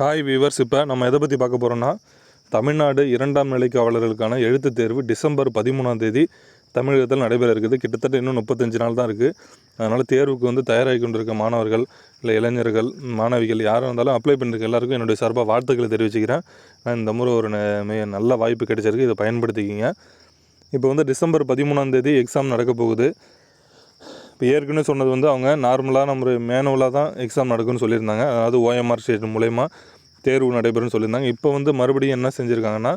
Hi viewers இப்போ நம்ம எதை பற்றி பார்க்க போகிறோம்னா தமிழ்நாடு இரண்டாம் நிலை காவலர்களுக்கான எழுத்துத் தேர்வு டிசம்பர் பதிமூணாம் தேதி தமிழகத்தில் நடைபெற இருக்குது. கிட்டத்தட்ட இன்னும் முப்பத்தஞ்சு நாள் தான் இருக்குது அதனால் தேர்வுக்கு வந்து தயாராகி கொண்டிருக்க மாணவர்கள் இல்லை இளைஞர்கள் மாணவிகள் யாராக இருந்தாலும் அப்ளை பண்ணிருக்க எல்லாருக்கும் என்னுடைய சார்பாக வாழ்த்துக்களை தெரிவிச்சுக்கிறேன். நான் இந்த முறை ஒரு நல்ல வாய்ப்பு கிடைச்சிருக்கு. இதை பயன்படுத்திக்கிங்க. இப்போ வந்து டிசம்பர் பதிமூணாம் தேதி எக்ஸாம் நடக்க போகுது. இப்போ ஏற்கனவே சொன்னது வந்து அவங்க நார்மலான ஒரு மேனுவலாக தான் எக்ஸாம் நடக்கும்னு சொல்லியிருந்தாங்க. அதாவது ஓஎம்ஆர் ஸ்டேட் மூலயமா தேர்வு நடைபெறும்னு சொல்லியிருந்தாங்க. இப்போ வந்து மறுபடியும் என்ன செஞ்சுருக்காங்கன்னா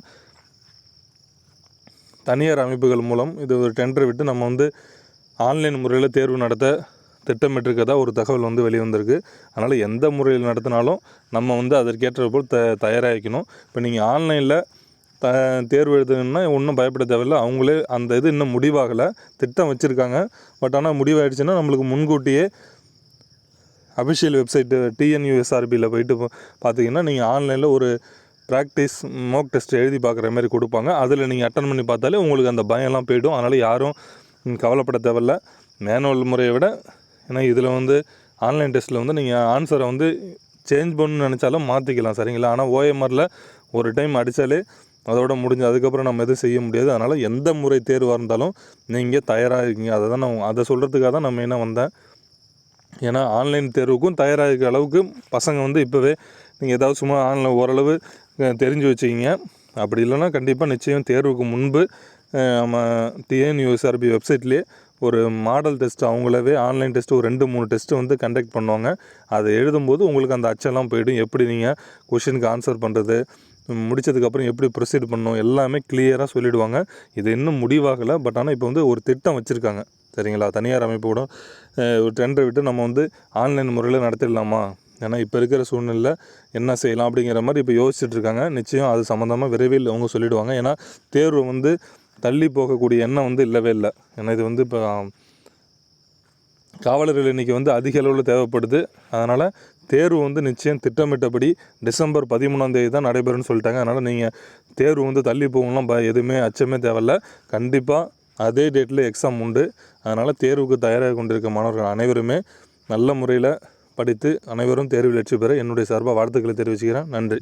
தனியார் அமைப்புகள் மூலம் இது ஒரு டெண்டர் விட்டு நம்ம வந்து ஆன்லைன் முறையில் தேர்வு நடத்த திட்டமிட்டிருக்கதா ஒரு தகவல் வந்து வெளிவந்திருக்கு. அதனால் எந்த முறையில் நடத்தினாலும் நம்ம வந்து அதற்கேற்ற போல் த தயாராகிக்கணும். இப்போ நீங்கள் ஆன்லைனில் த தேர்வு எழுதணும்னா ஒன்றும் பயப்பட தேவையில்ல. அவங்களே அந்த இது இன்னும் முடிவாகலை. திட்டம் வச்சுருக்காங்க. பட் ஆனால் முடிவாயிடுச்சுன்னா நம்மளுக்கு முன்கூட்டியே அஃபிஷியல் வெப்சைட்டு டிஎன்யூஎஸ்ஆர்பியில் போயிட்டு பார்த்தீங்கன்னா நீங்கள் ஆன்லைனில் ஒரு ப்ராக்டிஸ் மோக் டெஸ்ட் எழுதி பார்க்குற மாதிரி கொடுப்பாங்க. அதில் நீங்கள் அட்டன் பண்ணி பார்த்தாலே உங்களுக்கு அந்த பயம்லாம் போயிடும். அதனால் யாரும் கவலைப்பட தேவையில்ல. மேனுவல் முறையை விட ஏன்னா இதில் வந்து ஆன்லைன் டெஸ்ட்டில் வந்து நீங்கள் ஆன்சரை வந்து சேஞ்ச் பண்ணணும்னு நினச்சாலும் மாற்றிக்கலாம் சரிங்களா? ஆனால் ஓஎம்ஆரில் ஒரு டைம் அடித்தாலே அதோட முடிஞ்சு அதுக்கப்புறம் நம்ம எதுவும் செய்ய முடியாது. அதனால் எந்த முறை தேர்வாக இருந்தாலும் நீங்கள் தயாராக இருக்கீங்க அதை தான் நான் அதை சொல்கிறதுக்காக தான் நான் மெயினாக வந்தேன். ஏன்னா ஆன்லைன் தேர்வுக்கும் தயாராக இருக்கிற அளவுக்கு பசங்க வந்து இப்போவே நீங்கள் ஏதாவது சும்மா ஆன்லைன் ஓரளவு தெரிஞ்சு வச்சுக்கிங்க. அப்படி இல்லைன்னா கண்டிப்பாக நிச்சயம் தேர்வுக்கு முன்பு நம்ம டிஎன்யூஎஸ்ஆர்பி வெப்சைட்லேயே ஒரு மாடல் டெஸ்ட் அவங்களவே ஆன்லைன் டெஸ்ட்டு ஒரு ரெண்டு மூணு டெஸ்ட்டு வந்து கண்டக்ட் பண்ணுவாங்க. அதை எழுதும்போது உங்களுக்கு அந்த அச்செல்லாம் போயிடும். எப்படி நீங்கள் கொஷினுக்கு ஆன்சர் பண்ணுறது முடிச்சதுக்கப்புறம் எப்படி ப்ரொசீட் பண்ணணும் எல்லாமே கிளியராக சொல்லிவிடுவாங்க இது இன்னும் முடிவாகலை பட் ஆனால் இப்போ வந்து ஒரு திட்டம் வச்சுருக்காங்க. சரிங்களா? தனியார் அமைப்பு கூட ஒரு டெண்டர் விட்டு நம்ம வந்து ஆன்லைன் முறையில் நடத்திடலாமா? ஏன்னா இப்போ இருக்கிற சூழ்நிலையில் என்ன செய்யலாம் அப்படிங்கிற மாதிரி இப்போ யோசிச்சுட்டு இருக்காங்க. நிச்சயம் அது சம்மந்தமாக விரைவில் அவங்க சொல்லிவிடுவாங்க ஏன்னா தேர்வு வந்து தள்ளி போகக்கூடிய எண்ணம் வந்து இல்லவே இல்லை. ஏன்னா இது வந்து இப்போ காவலர்கள் இன்றைக்கி வந்து அதிக அளவில் தேவைப்படுது. அதனால் தேர்வு வந்து நிச்சயம் திட்டமிட்டபடி டிசம்பர் பதிமூணாம் தேதி தான் நடைபெறும்னு சொல்லிட்டாங்க. அதனால் நீங்கள் தேர்வு வந்து தள்ளி போகலாம் ப எதுவுமே அச்சமே தேவையில்ல. கண்டிப்பாக அதே டேட்டில் எக்ஸாம் உண்டு. அதனால் தேர்வுக்கு தயாராக கொண்டிருக்க மாணவர்கள் அனைவருமே நல்ல முறையில் படித்து அனைவரும் தேர்வில் வெற்றி பெற என்னுடைய சார்பாக வாழ்த்துக்களை தெரிவிச்சுக்கிறேன். நன்றி.